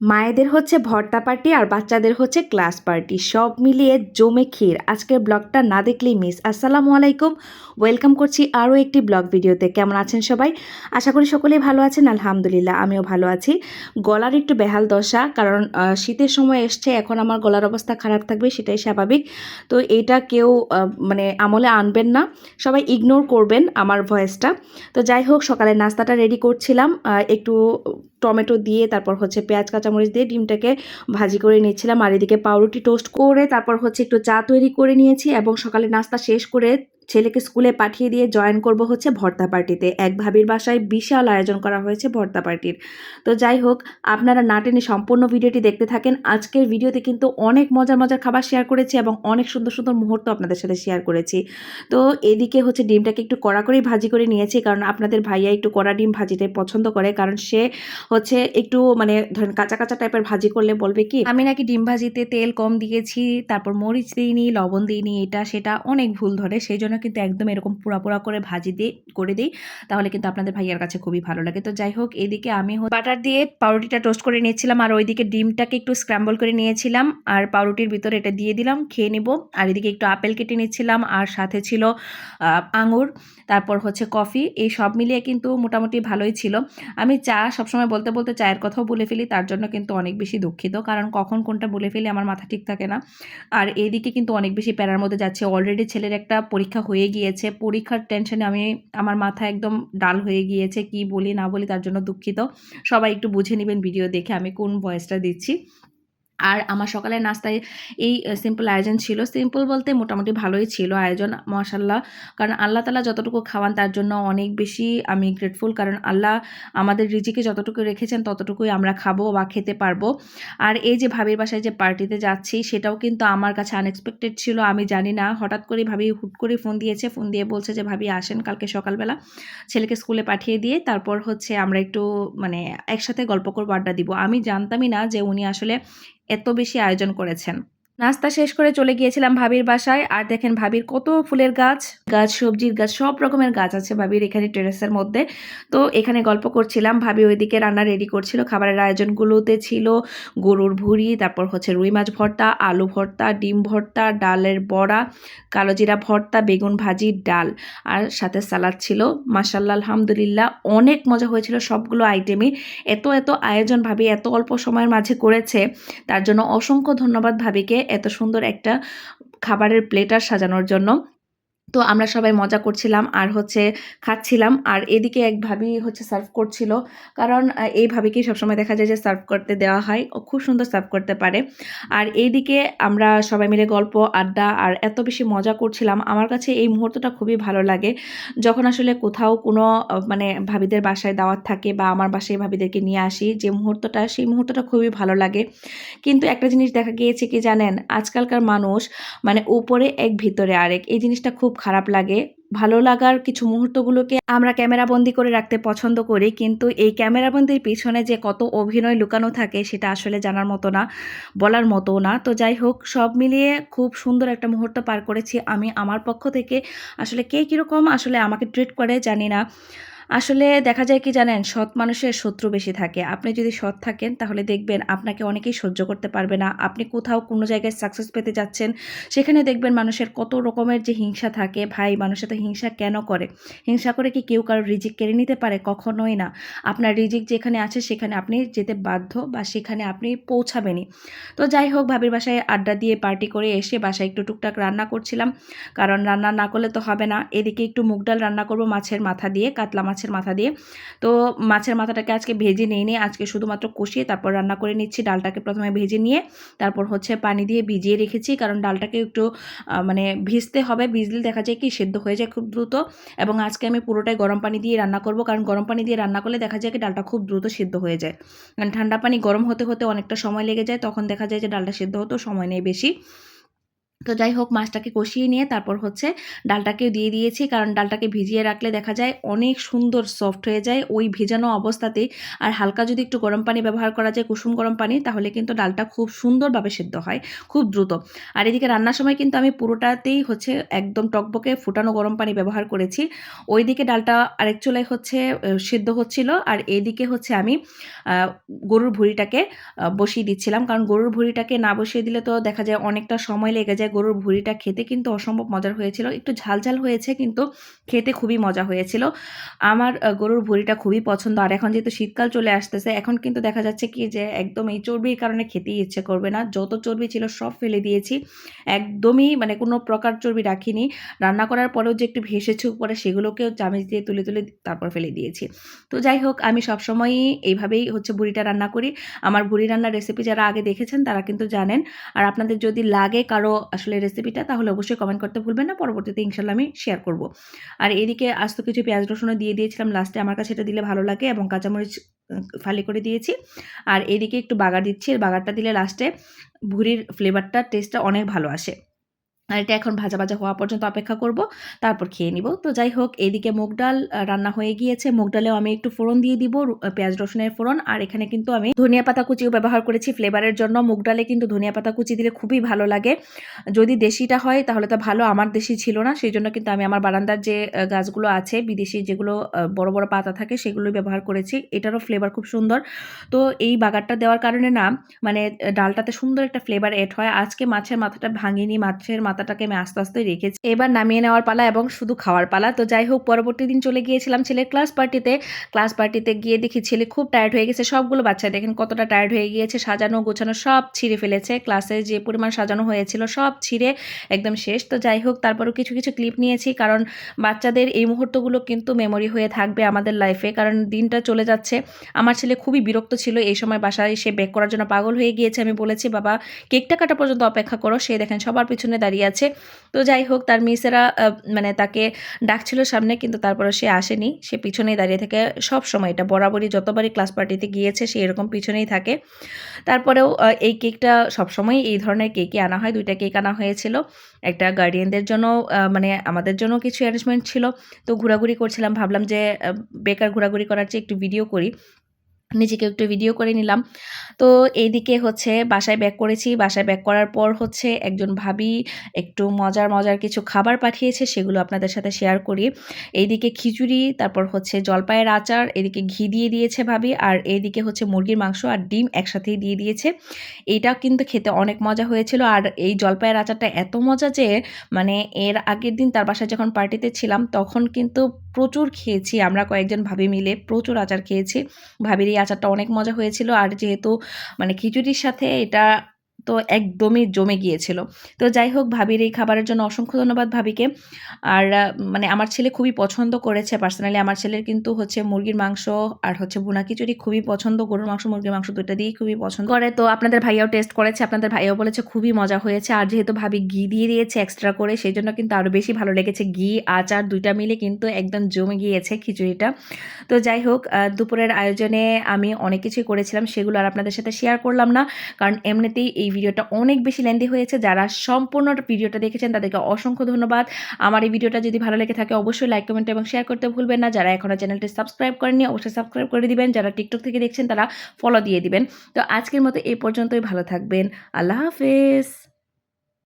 মায়েদের হচ্ছে ভর্তা পার্টি আর বাচ্চাদের হচ্ছে ক্লাস পার্টি। সব মিলিয়ে জমে ক্ষীর। আজকের ব্লগটা না দেখলেই মিস। আসসালামু আলাইকুম। ওয়েলকাম করছি আরও একটি ব্লগ ভিডিওতে। কেমন আছেন সবাই? আশা করি সকলেই ভালো আছেন। আলহামদুলিল্লাহ, আমিও ভালো আছি। গলার একটু বেহাল দশা, কারণ শীতের সময় এসছে, এখন আমার গলার অবস্থা খারাপ থাকবে, সেটাই স্বাভাবিক। তো এটা কেউ মানে আমলে আনবেন না। সবাই ইগনোর করবেন আমার ভয়েসটা তো যাই হোক সকালে নাস্তাটা রেডি করছিলাম। একটু টমেটো দিয়ে, তারপর হচ্ছে পেঁয়াজ, কাঁচামরিচ দিয়ে ডিমটাকে ভাজি করে নিয়েছিলাম আর এদিকে পাউরুটি টোস্ট করে, তারপর হচ্ছে একটু চা তৈরি করে নিয়েছি এবং সকালে নাস্তা শেষ করে ছেলেকে স্কুলে পাঠিয়ে দিয়ে জয়েন করব হচ্ছে ভর্তা পার্টিতে। এক ভাবির বাসায় বিশাল আয়োজন করা হয়েছে ভর্তা পার্টির। তো যাই হোক, আপনারা না টেনে সম্পূর্ণ ভিডিওটি দেখতে থাকেন। আজকের ভিডিওতে কিন্তু অনেক মজার মজার খাবার শেয়ার করেছি এবং অনেক সুন্দর সুন্দর মুহূর্ত আপনাদের সাথে শেয়ার করেছি। তো এদিকে হচ্ছে ডিমটাকে একটু কড়া করেই ভাজি করে নিয়েছি কারণ আপনাদের ভাইয়া একটু কড়া ডিম ভাজিটাই পছন্দ করে কারণ সে হচ্ছে একটু মানে ধরেন কাঁচা কাঁচা টাইপের ভাজি করলে বলবে কি, আমি নাকি ডিম ভাজিতে তেল কম দিয়েছি, তারপর মরিচ দিইনি, লবণ দিইনি, এটা সেটা অনেক ভুল ধরে, সেই জন্য কিন্তু একদম এরকম পোড়া পোড়া করে ভাজি দিয়ে, করে দিই। তাহলে কিন্তু আপনাদের ভাইয়ার কাছে খুবই ভালো লাগে। তো যাই হোক, এদিকে আমি বাটার দিয়ে পাউরুটিটা টোস্ট করে নিয়েছিলাম আর ওইদিকে ডিমটাকে একটু স্ক্র্যাম্বল করে নিয়েছিলাম আর পাউরুটির ভিতরে এটা দিয়ে দিলাম, খেয়ে নেব। আর এদিকে একটু আপেল কেটে নিচ্ছিলাম আর সাথে ছিল আঙুর, তারপর হচ্ছে কফি এই সব মিলিয়ে কিন্তু মোটামুটি ভালোই ছিল। আমি চা সবসময় বলতে বলতে চায়ের কথাও বলে ফেলি, তার জন্য কিন্তু অনেক বেশি দুঃখিত। কারণ কখন কোনটা বলে ফেলি আমার মাথা ঠিক থাকে না। আর এদিকে কিন্তু অনেক বেশি প্যারার মধ্যে যাচ্ছে। অলরেডি ছেলের একটা পরীক্ষা হয়ে গিয়েছে, পরীক্ষার টেনশনে আমি, আমার মাথা একদম ডাল হয়ে গিয়েছে, কি বলি না বলি তার জন্য দুঃখিত। সবাই একটু বুঝে নেবেন ভিডিও দেখে আমি কোন ভয়েসটা দিচ্ছি। আর আমার সকালের নাস্তায় এই সিম্পল আয়োজন ছিল। সিম্পল বলতে মোটামুটি ভালোই ছিল আয়োজন মশাল্লাহ কারণ আল্লাহ তালা যতটুকু খাওয়ান তার জন্য অনেক বেশি আমি গ্রেটফুল কারণ আল্লাহ আমাদের রিজিকে যতটুকু রেখেছেন ততটুকুই আমরা খাব বা খেতে পারব। আর এই যে ভাবির বাসায় যে পার্টিতে যাচ্ছি সেটাও কিন্তু আমার কাছে আনএক্সপেক্টেড ছিল, আমি জানি না। হঠাৎ করে ভাবি হুট করে ফোন দিয়েছে ফোন দিয়ে বলছে যে, ভাবি, আসেন কালকে সকালবেলা। ছেলেকে স্কুলে পাঠিয়ে দিয়ে তারপর হচ্ছে আমরা একটু মানে একসাথে গল্প করব, আড্ডা দিব। আমি জানতামই না যে উনি আসলে এত বেশি আয়োজন করেছেন। নাস্তা শেষ করে চলে গিয়েছিলাম ভাবির বাসায়। আর দেখেন ভাবির কত ফুলের গাছ। গাছ, সবজির গাছ, সব রকমের গাছ আছে ভাবির এখানে টেরেসের মধ্যে। তো এখানে গল্প করছিলাম, ভাবি ওইদিকে রান্না রেডি করছিল। খাবারের আয়োজনগুলোতে ছিল গরুর ভুড়ি, তারপর হচ্ছে রুই মাছ ভর্তা, আলু ভর্তা, ডিম ভর্তা, ডালের বড়া, কালো জিরা ভর্তা, বেগুন ভাজি, ডাল। আর সাথে সালাদ ছিল। মাসাল্লাহ আলহামদুলিল্লাহ, অনেক মজা হয়েছিল সবগুলো আইটেমই। এত এত আয়োজন ভাবি এত অল্প সময়ের মাঝে করেছে। তার জন্য অসংখ্য ধন্যবাদ ভাবিকে। এত সুন্দর একটা খাবারের প্লেটার সাজানোর জন্য। তো আমরা সবাই মজা করছিলাম আর হচ্ছে খাচ্ছিলাম। আর এদিকে এক ভাবি হচ্ছে সার্ভ করছিল। কারণ এই ভাবিকেই সবসময় দেখা যায় যে সার্ভ করতে দেওয়া হয়। ও খুব সুন্দর সার্ভ করতে পারে। আর এইদিকে আমরা সবাই মিলে গল্প, আড্ডা আর এত বেশি মজা করছিলাম। আমার কাছে এই মুহূর্তটা খুবই ভালো লাগে। যখন আসলে কোথাও কোনো মানে ভাবিদের বাসায় দাওয়াত থাকে বা আমার বাসায় ভাবিদেরকে নিয়ে আসি, যে মুহূর্তটা, সেই মুহূর্তটা খুবই ভালো লাগে। কিন্তু একটা জিনিস দেখা গিয়েছে কি জানেন? আজকালকার মানুষ মানে উপরে এক, ভিতরে আরেক। এই জিনিসটা খুব খারাপ লাগে। ভালো লাগার কিছু মুহূর্তগুলোকে আমরা ক্যামেরাবন্দি করে রাখতে পছন্দ করি, কিন্তু এই ক্যামেরাবন্দির পিছনে যে কত অভিনয় লুকানো থাকে সেটা আসলে জানার মতো না, বলার মতো না। তো যাই হোক, সব মিলিয়ে খুব সুন্দর একটা মুহূর্ত পার করেছি আমি আমার পক্ষ থেকে। আসলে কে কীরকম আসলে আমাকে ট্রিট করে জানি না। আসলে দেখা যায় কি জানেন, সৎ মানুষের শত্রু বেশি থাকে। আপনি যদি সৎ থাকেন, তাহলে দেখবেন আপনাকে অনেকেই সহ্য করতে পারবে না। আপনি কোথাও কোনো জায়গায় সাকসেস পেতে যাচ্ছেন, সেখানে দেখবেন মানুষের কত রকমের যে হিংসা থাকে, ভাই মানুষের তো হিংসা কেন করে? হিংসা করে কি কেউ কারোর রিজিক কেড়ে নিতে পারে? কখনোই না। আপনার রিজিক যেখানে আছে, সেখানে আপনি যেতে বাধ্য বা সেখানে আপনি পৌঁছাবেনই। তো যাই হোক, ভাবির বাসায় আড্ডা দিয়ে পার্টি করে এসে বাসায় একটু টুকটাক রান্না করছিলাম। কারণ রান্না না করলে তো হবে না। এদিকে একটু মুগ ডাল রান্না করব মাছের মাথা দিয়ে, কাতলা মাছের মাথা দিয়ে। তো মাছের মাথাটাকে আজকে ভেজে নিয়ে নিয়ে আজকে শুধুমাত্র কষিয়ে তারপর রান্না করে নিচ্ছি। ডালটাকে প্রথমে ভেজে নিয়ে তারপর হচ্ছে পানি দিয়ে ভিজিয়ে রেখেছি। কারণ ডালটাকে একটু মানে ভিজতে হবে। ভিজলে দেখা যায় কি সেদ্ধ হয়ে যায় খুব দ্রুত। এবং আজকে আমি পুরোটাই গরম পানি দিয়ে রান্না করব। কারণ গরম পানি দিয়ে রান্না করলে দেখা যায় কি ডালটা খুব দ্রুত সেদ্ধ হয়ে যায়। কারণ ঠান্ডা পানি গরম হতে হতে অনেকটা সময় লেগে যায়। তখন দেখা যায় যে ডালটা সেদ্ধ হতেও সময় নেই বেশি। তো যাই হোক মাছটাকে কষিয়ে নিয়ে তারপর হচ্ছে ডালটাকেও দিয়ে দিয়েছি। কারণ ডালটাকে ভিজিয়ে রাখলে দেখা যায় অনেক সুন্দর সফট হয়ে যায় ওই ভেজানো অবস্থাতেই। আর হালকা যদি একটু গরম পানি ব্যবহার করা যায়, কুসুম গরম পানি, তাহলে কিন্তু ডালটা খুব সুন্দরভাবে সেদ্ধ হয়, খুব দ্রুত। আর এদিকে রান্নার সময় কিন্তু আমি পুরোটাতেই হচ্ছে একদম টকবকে ফুটানো গরম পানি ব্যবহার করেছি। ওইদিকে ডালটা আরেক চুলায় হচ্ছে সেদ্ধ হচ্ছিল। আর এইদিকে হচ্ছে আমি গরুর ভুঁড়িটাকে বসিয়ে দিচ্ছিলাম। কারণ গরুর ভুঁড়িটাকে না বসিয়ে দিলে তো দেখা যায় অনেকটা সময় লেগে যায় গরুর ভুঁড়িটা খেতে কিন্তু অসম্ভব মজার হয়েছিল। একটু ঝালঝাল হয়েছে কিন্তু খেতে খুবই মজা হয়েছিল। আমার গরুর ভুঁড়িটা খুবই পছন্দ। আর এখন যেহেতু শীতকাল চলে আসতেছে, এখন কিন্তু দেখা যাচ্ছে কি যে একদম এই চর্বির কারণে খেতেই ইচ্ছে করবে না। যত চর্বি ছিল সব ফেলে দিয়েছি। একদমই মানে কোনো প্রকার চর্বি রাখিনি। রান্না করার পরেও যে একটু ভেসেছে উপরে সেগুলোকেও চামচ দিয়ে তুলে তুলে তারপর ফেলে দিয়েছি। তো যাই হোক, আমি সবসময়ই এইভাবেই হচ্ছে ভুড়িটা রান্না করি। আমার ভুড়ি রান্নার রেসিপি যারা আগে দেখেছেন তারা কিন্তু জানেন। আর আপনাদের যদি লাগে কারও আসলে রেসিপিটা তাহলে অবশ্যই কমেন্ট করতে ভুলবেন না। পরবর্তীতে ইনশাল্লাহ আমি শেয়ার করব। আর এদিকে আজ তো কিছু পেঁয়াজ রসুনও দিয়ে দিয়েছিলাম। লাস্টে আমার কাছে এটা দিলে ভালো লাগে এবং কাঁচামরিচ ফালি করে দিয়েছি। আর এদিকে একটু বাগার দিচ্ছি। বাগারটা দিলে লাস্টে ভুড়ির ফ্লেভারটা টেস্টটা অনেক ভালো আসে। আর এটা এখন ভাজা ভাজা হওয়া পর্যন্ত অপেক্ষা করব, তারপর খেয়ে নিব। তো যাই হোক এইদিকে মুগ ডাল রান্না হয়ে গিয়েছে। মুগ ডালেও আমি একটু ফোড়ন দিয়ে দিব পেঁয়াজ রসুনের ফোড়ন। আর এখানে কিন্তু আমি ধনিয়া পাতা কুচিও ব্যবহার করেছি ফ্লেভারের জন্য। মুগ ডালে কিন্তু ধনিয়া পাতা কুচি দিলে খুবই ভালো লাগে। যদি দেশিটা হয়, তাহলে তো ভালো, আমার দেশি ছিল না। সেই জন্য কিন্তু আমি আমার বারান্দার যে গাছগুলো আছে, বিদেশি যেগুলো বড় বড় পাতা থাকে, সেগুলোই ব্যবহার করেছি। এটারও ফ্লেভার খুব সুন্দর। তো এই বাগারটা দেওয়ার কারণে না মানে ডালটাতে সুন্দর একটা ফ্লেভার এড হয়। আজকে মাছের মাথাটা ভাঙিনি, মাছের মাথাটাকে আমি আস্তে আস্তে রেখেছি। এবার নামিয়ে নেওয়ার পালা এবং শুধু খাওয়ার পালা। তো যাই হোক, পরবর্তী দিন চলে গিয়েছিলাম ছেলের ক্লাস পার্টিতে ক্লাস পার্টিতে গিয়ে দেখি ছেলে খুব টায়ার্ড হয়ে গেছে। সবগুলো বাচ্চা দেখেন কতটা টায়ার্ড হয়ে গিয়েছে। সাজানো, গোছানো সব ছিঁড়ে ফেলেছে। ক্লাসে যে পরিমাণ সাজানো হয়েছিল সব ছিঁড়ে একদম শেষ। তো যাই হোক, তারপরও কিছু কিছু ক্লিপ নিয়েছি। কারণ বাচ্চাদের এই মুহূর্তগুলো কিন্তু মেমোরি হয়ে থাকবে আমাদের লাইফে কারণ দিনটা চলে যাচ্ছে। আমার ছেলে খুবই বিরক্ত ছিল। এই সময় বাসায় সে বেক করার জন্য পাগল হয়ে গিয়েছে। আমি বলেছি, বাবা কেকটা কাটা পর্যন্ত অপেক্ষা করো। সে দেখেন সবার পিছনে দাঁড়িয়ে আছে তো যাই হোক, তার মিসেরা মানে তাকে ডাকছিল সামনে, কিন্তু তারপরে সে আসেনি। সে পিছনেই দাঁড়িয়ে থাকে। সব সময় এটা বরাবরই, যতবারই ক্লাস পার্টিতে গিয়েছে, সে এরকম পিছনেই থাকে। তারপরেও এই কেকটা সবসময় এই ধরনের কেকই আনা হয়। দুইটা কেক আনা হয়েছিল। একটা গার্ডিয়ানদের জন্য মানে আমাদের জন্য কিছু অ্যারেঞ্জমেন্ট ছিল। তো ঘোরাঘুরি করছিলাম। ভাবলাম যে বেকার ঘোরাঘুরি করার চেয়ে একটু ভিডিও করি। নিজেকে একটু ভিডিও করে নিলাম। তো এইদিকে হচ্ছে বাসায় ব্যাক করেছি। বাসায় ব্যাক করার পর হচ্ছে একজন ভাবি একটু মজার মজার কিছু খাবার পাঠিয়েছে, সেগুলো আপনাদের সাথে শেয়ার করি। এইদিকে খিচুড়ি, তারপর হচ্ছে জলপাইয়ের আচার এদিকে ঘি দিয়ে দিয়েছে ভাবি, আর এইদিকে হচ্ছে মুরগির মাংস আর ডিম একসাথেই দিয়ে দিয়েছে। এইটাও কিন্তু খেতে অনেক মজা হয়েছিল। আর এই জলপাইয়ের আচারটা এত মজা যে মানে এর আগের দিন তার বাসায় যখন পার্টিতে ছিলাম, তখন কিন্তু প্রচুর খেয়েছি। আমরা কয়েকজন ভাবি মিলে প্রচুর আচার খেয়েছি। ভাবির এই আচারটা অনেক মজা হয়েছিল। আর যেহেতু মানে খিচুড়ির সাথে এটা তো একদমই জমে গিয়েছিল। তো যাই হোক ভাবির এই খাবারের জন্য অসংখ্য ধন্যবাদ ভাবিকে। আর মানে আমার ছেলে খুবই পছন্দ করেছে পার্সোনালি আমার ছেলের কিন্তু হচ্ছে মুরগির মাংস আর হচ্ছে বুনা খিচুড়ি খুবই পছন্দ। গরুর মাংস, মুরগির মাংস দুটো দিয়েই খুবই পছন্দ করে। তো আপনাদের ভাইয়াও টেস্ট করেছে, আপনাদের ভাইয়াও বলেছে খুবই মজা হয়েছে। আর যেহেতু ভাবি ঘি দিয়ে দিয়েছে এক্সট্রা করে সেই জন্য কিন্তু আরও বেশি ভালো লেগেছে। ঘি, আচার দুইটা মিলে কিন্তু একদম জমে গিয়েছে খিচুড়িটা। তো যাই হোক দুপুরের আয়োজনে আমি অনেক কিছুই করেছিলাম, সেগুলো আর আপনাদের সাথে শেয়ার করলাম না। কারণ এমনিতেই এই ভিডিওটা অনেক বেশি লেন্দি হয়েছে। যারা সম্পূর্ণ ভিডিওটা দেখেছেন, তাদেরকে অসংখ্য ধন্যবাদ। আমার এই ভিডিওটা যদি ভালো লেগে থাকে, অবশ্যই লাইক কমেন্ট এবং শেয়ার করতে ভুলবেন না। যারা এখনও চ্যানেলটি সাবস্ক্রাইব করেননি, অবশ্যই সাবস্ক্রাইব করে দিবেন। যারা টিকটক থেকে দেখছেন, তারা ফলো দিয়ে দিবেন। তো আজকের মতো এই পর্যন্তই। ভালো থাকবেন। আল্লাহ হাফেজ।